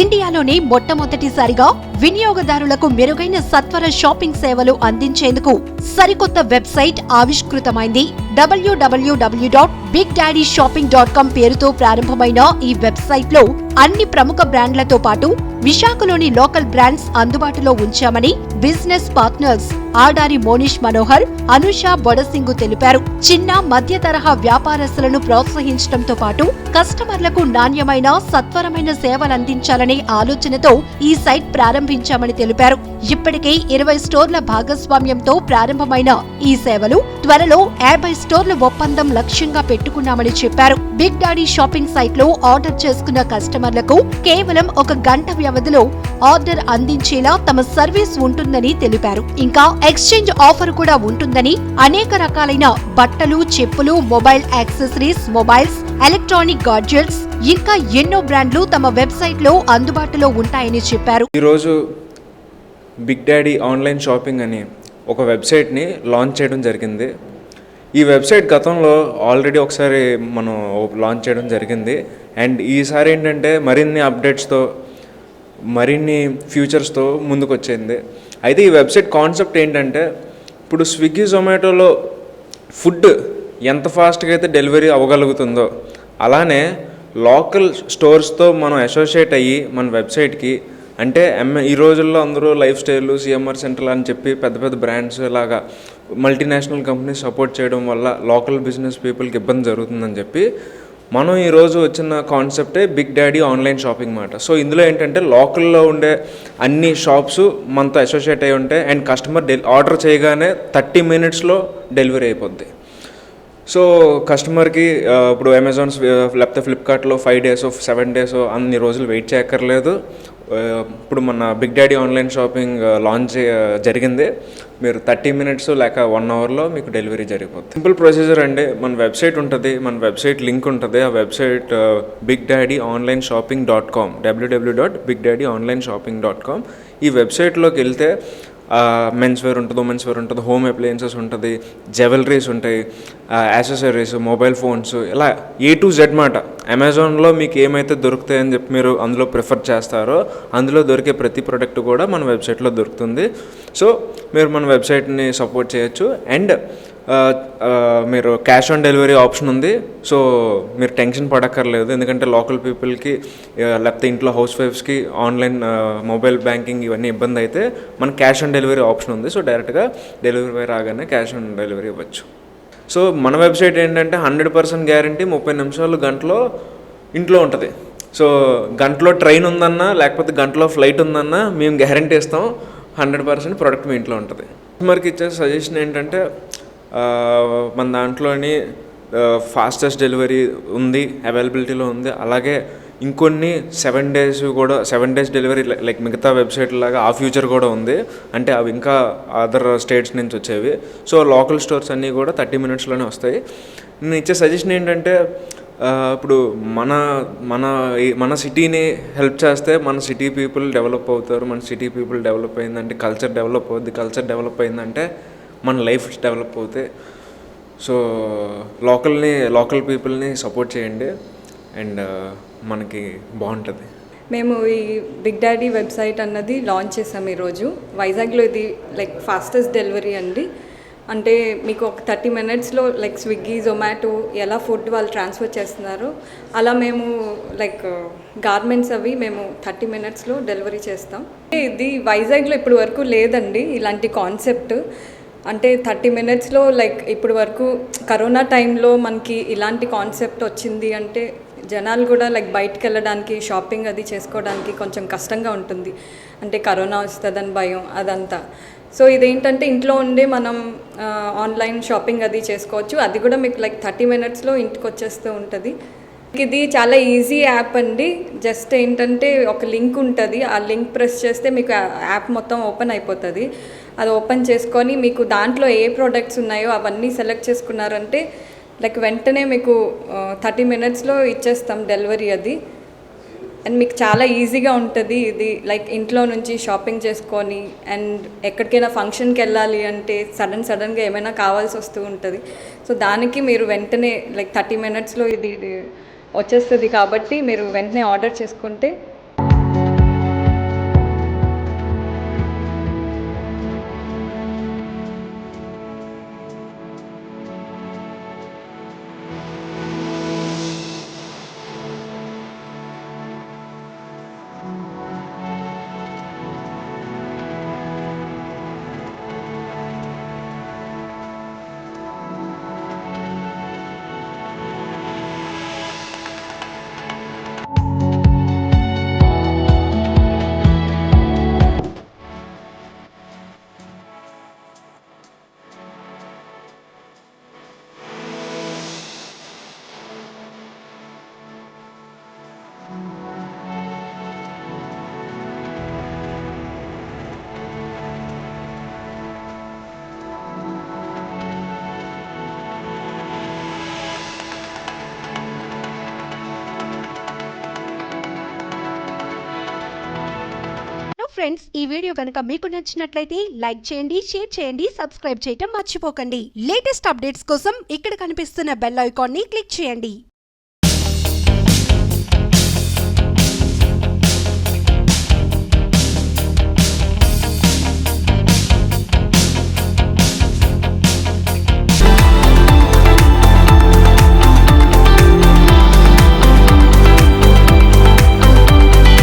ఇండియాలోనే మొట్టమొదటిసారిగా వినియోగదారులకు మెరుగైన సత్వర షాపింగ్ సేవలు అందించేందుకు సరికొత్త వెబ్సైట్ ఆవిష్కృతమైంది. డబ్ల్యూడబ్ల్యూడబ్ల్యూ dot Big Daddy shopping dot com పేరుతో ప్రారంభమైన ఈ వెబ్సైట్లో అన్ని ప్రముఖ బ్రాండ్లతో పాటు విశాఖలోని లోకల్ బ్రాండ్స్ అందుబాటులో ఉంచామని బిజినెస్ పార్ట్నర్స్ ఆడారి మోనిష్ మనోహర్ అనుష బొడసింగు తెలిపారు. చిన్న మధ్య తరహా వ్యాపారస్తులను ప్రోత్సహించడంతో పాటు కస్టమర్లకు నాణ్యమైన సత్వరమైన సేవలందించాలనే ఆలోచనతో ఈ సైట్ ప్రారంభించామని తెలిపారు. ఇప్పటికే ఇరవై స్టోర్ల భాగస్వామ్యంతో ప్రారంభమైన ఈ సేవలు త్వరలో యాభై స్టోర్ల ఒప్పందం లక్ష్యంగా పెట్టుకున్నామని చెప్పారు. బిగ్ డాడీ షాపింగ్ సైట్లో ఆర్డర్ చేసుకున్న కస్టమర్లకు కేవలం ఒక గంట వ్యవధిలో ఆర్డర్ అందించేలా తమ సర్వీస్ ఉంటుంది ఉంటుందని తెలిపారు. ఇంకా ఎక్స్చేంజ్ ఆఫర్ కూడా ఉంటుందని అనేక రకాలైన బట్టలు చెప్పులు mobile accessories mobiles electronic gadgets ఇంకా ఎన్నో బ్రాండ్లు తమ వెబ్సైట్లో అందుబాటులో ఉంటాయని చెప్పారు. ఈరోజు బిగ్ డాడీ ఆన్లైన్ షాపింగ్ అని ఒక వెబ్సైట్ని లాంచ్ చేయడం జరిగింది. ఈ వెబ్సైట్ గతంలో ఆల్రెడీ ఒకసారి మనం లాంచ్ చేయడం జరిగింది. అండ్ ఈసారి ఏంటంటే మరిన్ని అప్డేట్స్తో మరిన్ని ఫ్యూచర్స్తో ముందుకు వచ్చింది అయితే ఈ వెబ్సైట్ కాన్సెప్ట్ ఏంటంటే ఇప్పుడు స్విగ్గీ జొమాటోలో ఫుడ్ ఎంత ఫాస్ట్గా అయితే డెలివరీ అవ్వగలుగుతుందో అలానే లోకల్ స్టోర్స్తో మనం అసోసియేట్ అయ్యి మన వెబ్సైట్కి అంటే ఎంఏ ఈ రోజుల్లో అందరూ లైఫ్ స్టైల్ సిఎంఆర్ సెంటర్ అని చెప్పి పెద్ద పెద్ద బ్రాండ్స్ ఇలాగా మల్టీనేషనల్ కంపెనీస్ సపోర్ట్ చేయడం వల్ల లోకల్ బిజినెస్ పీపుల్కి ఇబ్బంది జరుగుతుందని చెప్పి మనం ఈరోజు వచ్చిన కాన్సెప్టే బిగ్ డాడీ ఆన్లైన్ షాపింగ్ మాట. సో ఇందులో ఏంటంటే లోకల్లో ఉండే అన్ని షాప్స్ మనతో అసోసియేట్ అయి ఉంటాయి అండ్ కస్టమర్ డెల్ ఆర్డర్ చేయగానే థర్టీ మినిట్స్లో డెలివరీ అయిపోద్ది. సో కస్టమర్కి ఇప్పుడు అమెజాన్స్ లేకపోతే ఫ్లిప్కార్ట్లో ఫైవ్ డేస్ సెవెన్ డేస్ అన్ని రోజులు వెయిట్ చేయక్కర్లేదు. ఇప్పుడు మన Big Daddy online shopping launch జరిగింది. మీరు థర్టీ మినిట్స్ లేక వన్ అవర్లో మీకు డెలివరీ జరిగిపోతుంది సింపుల్ ప్రొసీజర్ అండి. మన వెబ్సైట్ ఉంటుంది మన వెబ్సైట్ లింక్ ఉంటుంది. ఆ website Big Daddy online shopping dot com W W dot Big Daddy online shopping dot com. ఈ వెబ్సైట్లోకి వెళ్తే మెన్స్ వేర్ ఉంటుంది ఉమెన్స్ వేర్ ఉంటుంది హోమ్ అప్లయన్సెస్ ఉంటుంది జెవెలరీస్ ఉంటాయి యాక్సెసరీస్ మొబైల్ ఫోన్స్ ఇలా ఏ టు జెడ్ మాట. అమెజాన్లో మీకు ఏమైతే దొరుకుతాయని చెప్పి మీరు అందులో ప్రిఫర్ చేస్తారో అందులో దొరికే ప్రతి ప్రోడక్ట్ కూడా మన వెబ్సైట్లో దొరుకుతుంది. సో మీరు మన వెబ్సైట్ని సపోర్ట్ చేయొచ్చు. అండ్ మీరు క్యాష్ ఆన్ డెలివరీ ఆప్షన్ ఉంది. సో మీరు టెన్షన్ పడక్కర్లేదు. ఎందుకంటే లోకల్ పీపుల్కి లేకపోతే ఇంట్లో హౌస్ వైఫ్స్కి ఆన్లైన్ మొబైల్ బ్యాంకింగ్ ఇవన్నీ ఇబ్బంది అయితే మనకి క్యాష్ ఆన్ డెలివరీ ఆప్షన్ ఉంది. సో డైరెక్ట్గా డెలివరీ రాగానే క్యాష్ ఆన్ డెలివరీ ఇవ్వచ్చు. సో మన వెబ్సైట్ ఏంటంటే హండ్రెడ్ పర్సెంట్ గ్యారంటీ ముప్పై నిమిషాలు గంటలో ఇంట్లో ఉంటుంది. సో గంటలో ట్రైన్ ఉందన్నా లేకపోతే గంటలో ఫ్లైట్ ఉందన్నా మేము గ్యారంటీ ఇస్తాం. హండ్రెడ్ పర్సెంట్ ప్రోడక్ట్ మీ ఇంట్లో ఉంటుంది. కస్టమర్కి ఇచ్చే సజెషన్ ఏంటంటే మన దాంట్లోని ఫాస్టెస్ట్ డెలివరీ ఉంది అవైలబిలిటీలో ఉంది. అలాగే ఇంకొన్ని సెవెన్ డేస్ కూడా సెవెన్ డేస్ డెలివరీ లైక్ మిగతా వెబ్సైట్ లాగా ఆ ఫ్యూచర్ కూడా ఉంది. అంటే అవి ఇంకా అదర్ స్టేట్స్ నుంచి వచ్చేవి. సో లోకల్ స్టోర్స్ అన్నీ కూడా థర్టీ మినిట్స్లోనే వస్తాయి. నేను ఇచ్చే సజెషన్ ఏంటంటే ఇప్పుడు మన మన మన సిటీని హెల్ప్ చేస్తే మన సిటీ పీపుల్ డెవలప్ అవుతారు. మన సిటీ పీపుల్ డెవలప్ అయిందంటే కల్చర్ డెవలప్ అవుద్ది. కల్చర్ డెవలప్ అయిందంటే మన లైఫ్ డెవలప్ అవుతాయి సో లోకల్ని లోకల్ పీపుల్ని సపోర్ట్ చేయండి. అండ్ మనకి బాగుంటుంది. మేము ఈ బిగ్ డాడీ వెబ్సైట్ అన్నది లాంచ్ చేసాం ఈరోజు. వైజాగ్లో ఇది లైక్ ఫాస్టెస్ట్ డెలివరీ అండి. అంటే మీకు ఒక థర్టీ మినిట్స్లో లైక్ స్విగ్గీ జొమాటో ఎలా ఫుడ్ వాళ్ళు ట్రాన్స్ఫర్ చేస్తున్నారో అలా మేము లైక్ గార్మెంట్స్ అవి మేము థర్టీ మినిట్స్లో డెలివరీ చేస్తాం. ఇది వైజాగ్లో ఇప్పటి వరకు లేదండి ఇలాంటి కాన్సెప్ట్. అంటే థర్టీ మినిట్స్లో లైక్ ఇప్పుడు వరకు కరోనా టైంలో మనకి ఇలాంటి కాన్సెప్ట్ వచ్చింది అంటే జనాలు కూడా లైక్ బయటకు వెళ్ళడానికి షాపింగ్ అది చేసుకోవడానికి కొంచెం కష్టంగా ఉంటుంది. అంటే కరోనా వస్తుందని భయం అదంతా. సో ఇదేంటంటే ఇంట్లో ఉండే మనం ఆన్లైన్ షాపింగ్ అది చేసుకోవచ్చు. అది కూడా మీకు లైక్ థర్టీ మినిట్స్లో ఇంటికి వచ్చేస్తూ ఉంటుంది. ఇది చాలా ఈజీ యాప్ అండి. జస్ట్ ఏంటంటే ఒక లింక్ ఉంటుంది. ఆ లింక్ ప్రెస్ చేస్తే మీకు యాప్ మొత్తం ఓపెన్ అయిపోతుంది. అది ఓపెన్ చేసుకొని మీకు దాంట్లో ఏ ప్రోడక్ట్స్ ఉన్నాయో అవన్నీ సెలెక్ట్ చేసుకున్నారంటే లైక్ వెంటనే మీకు థర్టీ మినిట్స్లో ఇచ్చేస్తాం డెలివరీ అది. అండ్ మీకు చాలా ఈజీగా ఉంటుంది ఇది లైక్ ఇంట్లో నుంచి షాపింగ్ చేసుకొని అండ్ ఎక్కడికైనా ఫంక్షన్కి వెళ్ళాలి అంటే సడన్ సడన్గా ఏమైనా కావాల్సి వస్తూ ఉంటుంది. సో దానికి మీరు వెంటనే లైక్ థర్టీ మినిట్స్లో ఇది వచ్చేస్తుంది కాబట్టి మీరు వెంటనే ఆర్డర్ చేసుకుంటే ఫ్రెండ్స్ ఈ వీడియో కనుక మీకు నచ్చినట్లయితే లైక్ చేయండి షేర్ చేయండి సబ్స్క్రైబ్ చేయటం మర్చిపోకండి. లేటెస్ట్ అప్డేట్స్ కోసం ఇక్కడ కనిపిస్తున్న బెల్ ఐకాన్ని క్లిక్ చేయండి.